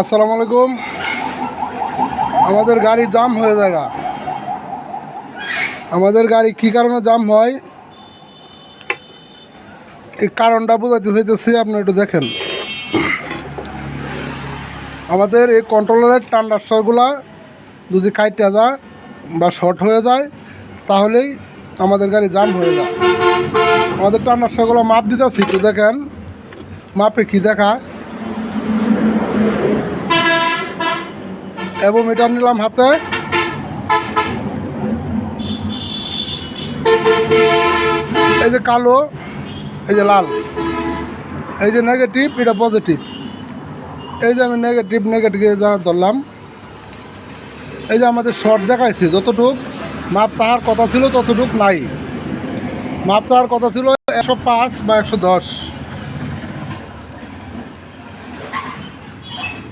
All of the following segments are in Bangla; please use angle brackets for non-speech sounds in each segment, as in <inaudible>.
আসসালামু আলাইকুম। আমাদের গাড়ি জাম হয়ে যায় আমাদের গাড়ি কী কারণে জাম হয়? এই কারণটা বোঝাতে চাইতেছি, আপনি একটু দেখেন। আমাদের এই কন্ট্রোলারের টান্ডারস্টারগুলা যদি কাইটে যায় বা শর্ট হয়ে যায়, তাহলেই আমাদের গাড়ি জাম হয়ে যায়। আমাদের টান্ডারস্টারগুলো মাপ দিতেছি, একটু দেখেন। মাপে কি দেখা? এবং মিটার নিলাম হাতে। এই যে কালো, এই যে লাল। এই যে নেগেটিভ এটা পজিটিভ এই যে আমি নেগেটিভ নেগেটিভ ধরলাম। এই যে আমাদের শর্ট দেখাইছে, যতটুক মাপ তাহার কথা ছিল, ততটুক নাই। মাপ তাহার কথা ছিল একশো পাঁচ বা একশো দশ।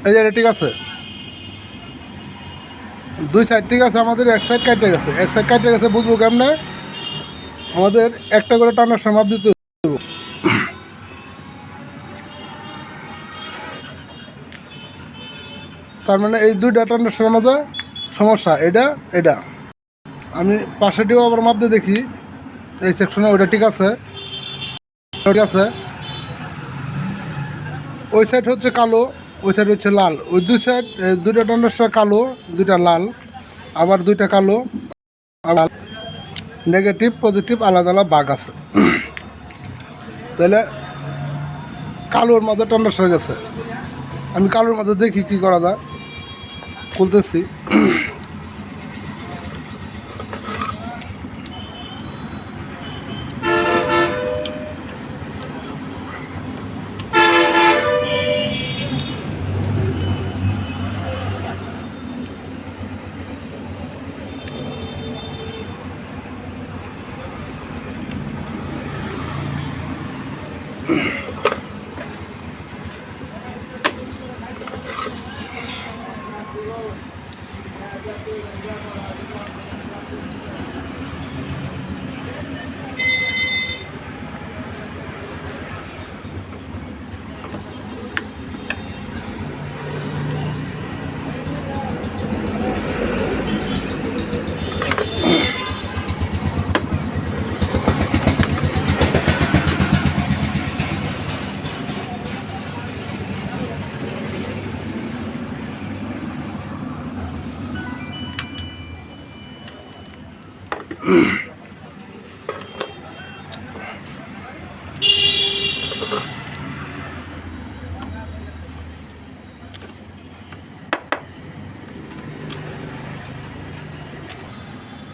এই যে এটা ঠিক আছে? দুই সাইড ঠিক আছে, আমাদের এক সাইড কাটে গেছে। এক সাইড কাটে গেছে বুঝব কেমনে? আমাদের একটা করে টানার সমাপ দিতে। তার মানে এই দুইটা টানার মাঝে সমস্যা, এটা এটা। আমি পাশেটিও আবার মাপ দিয়ে দেখি। এই সেকশনে ওইটা ঠিক আছে। ঠিক আছে। ওই সাইড হচ্ছে কালো। ওই সাইড হচ্ছে লাল। ওই দুই সাইড দুইটা টন্ডারস্টার কালো, দুইটা লাল, আবার দুইটা কালো, আবার নেগেটিভ পজিটিভ আলাদা আলাদা বাঘ আছে। তাহলে কালোর মাঝে টান্ডার গেছে আমি কালোর মাঝে দেখি কি করা যায়। খুলতেছি। Yeah. <clears throat>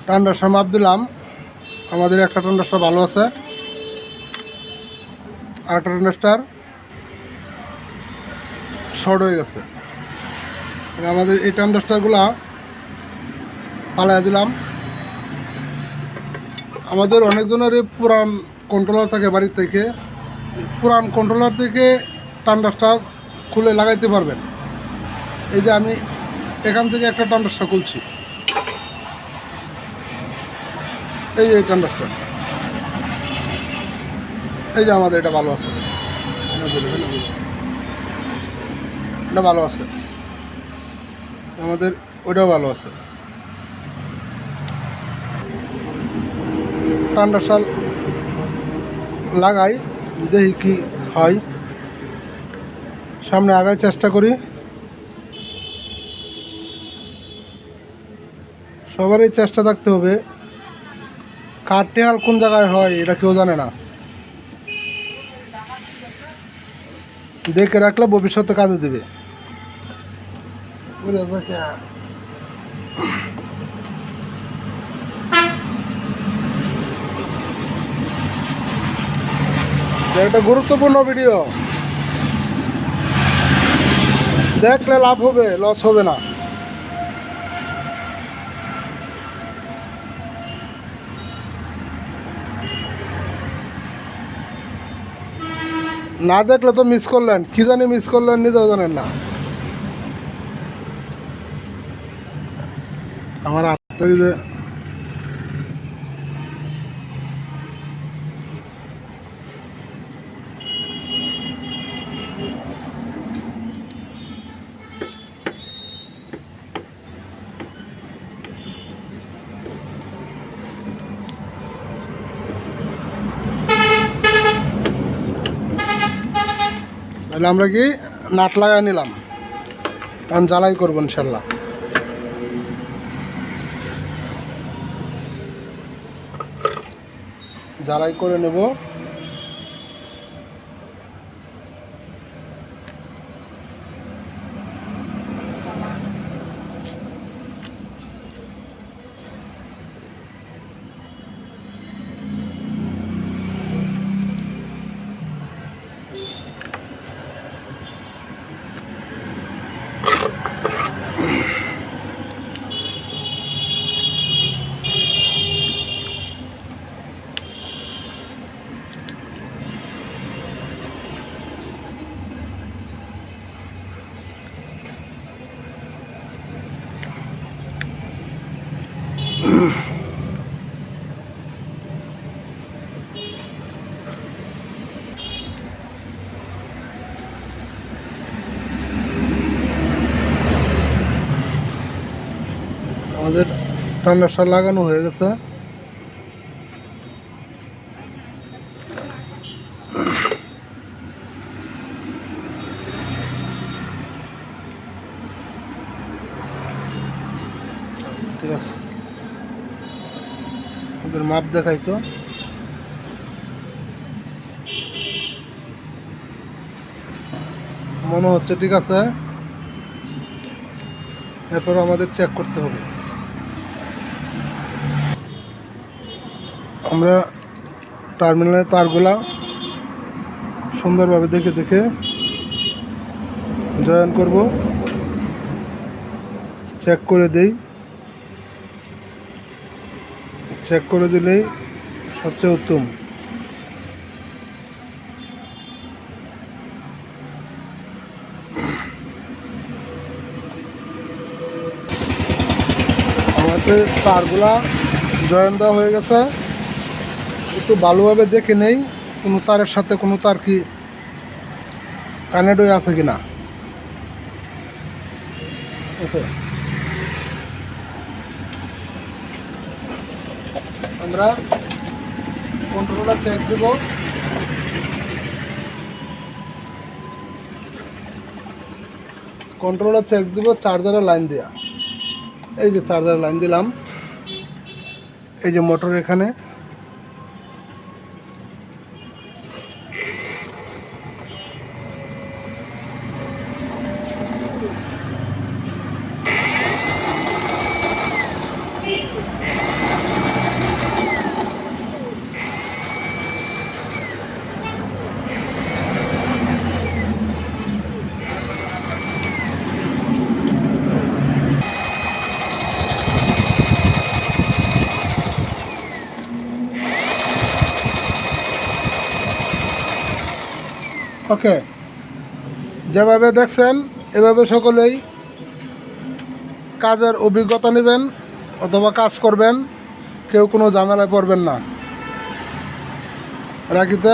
টান্ডারস্টার মাপ দিলাম। আমাদের একটা টান্ডারস্টার ভালো আছে। আর একটা টান্ডারস্টার শর্ট হয়ে গেছে। মানে আমাদের এই টান্ডারস্টারগুলা পালাই দিলাম। আমাদের অনেকজনেরই পুরান কন্ট্রোলার থাকে বাড়ির থেকে। পুরান কন্ট্রোলার থেকে টান্ডারস্টার খুলে লাগাইতে পারবেন। এই যে আমি এখান থেকে একটা টান্ডারস্টার খুলছি। এই যে টান্ডারস্টার এই যে আমাদের এটা ভালো আছে। এটা ভালো আছে। আমাদের ওইটাও ভালো আছে। টান্ডারস্টার লাগাই, দেখি কি হয়। সামনে আগায় চেষ্টা করি। সবারই চেষ্টা থাকতে হবে। কার টেহাল কোন জায়গায় হয় এটা কেউ জানে না। দেখে রাখলে ভবিষ্যতে কাজে দেবে। একটা গুরুত্বপূর্ণ ভিডিও দেখলে লাভ হবে লস হবে না। না দেখলে তো মিস করলেন। কি জানি মিস করলেন নিজেও জানেন না। আমার আত্মীয় তাহলে আমরা কি নাট লাগাই নিলাম? কারণ জ্বালাই করব ইনশাল্লাহ। জ্বালাই করে নেব। আমাদের ঠান্ডার লাগানো হয়ে গেছে। ঠিক আছে। ওদের মাপ দেখাই তো মনে হচ্ছে ঠিক আছে। এরপর আমাদের চেক করতে হবে। আমরা টার্মিনালের তারগুলা সুন্দরভাবে দেখে দেখে জয়েন করব। চেক করে দেই। চেক করে দিলেই সবচেয়ে উত্তম। আমাদের তারগুলা জয়েন দেওয়া হয়ে গেছে। একটু ভালোভাবে দেখে নেই, কোনো তারের সাথে কোনো তার কি কানেক্ট হয়ে আছে কি না ওকে। আমরা কন্ট্রোলার চেক দেব। কন্ট্রোলার চেক দেব চার্জারের লাইন দেওয়া এই যে চার্জারের লাইন দিলাম। এই যে মোটর এখানে। ওকে। যেভাবে দেখছেন, এভাবে সকলেই কাজের অভিজ্ঞতা নেবেন অথবা কাজ করবেন, কেউ কোনো ঝামেলায় পড়বেন না। রাখিতে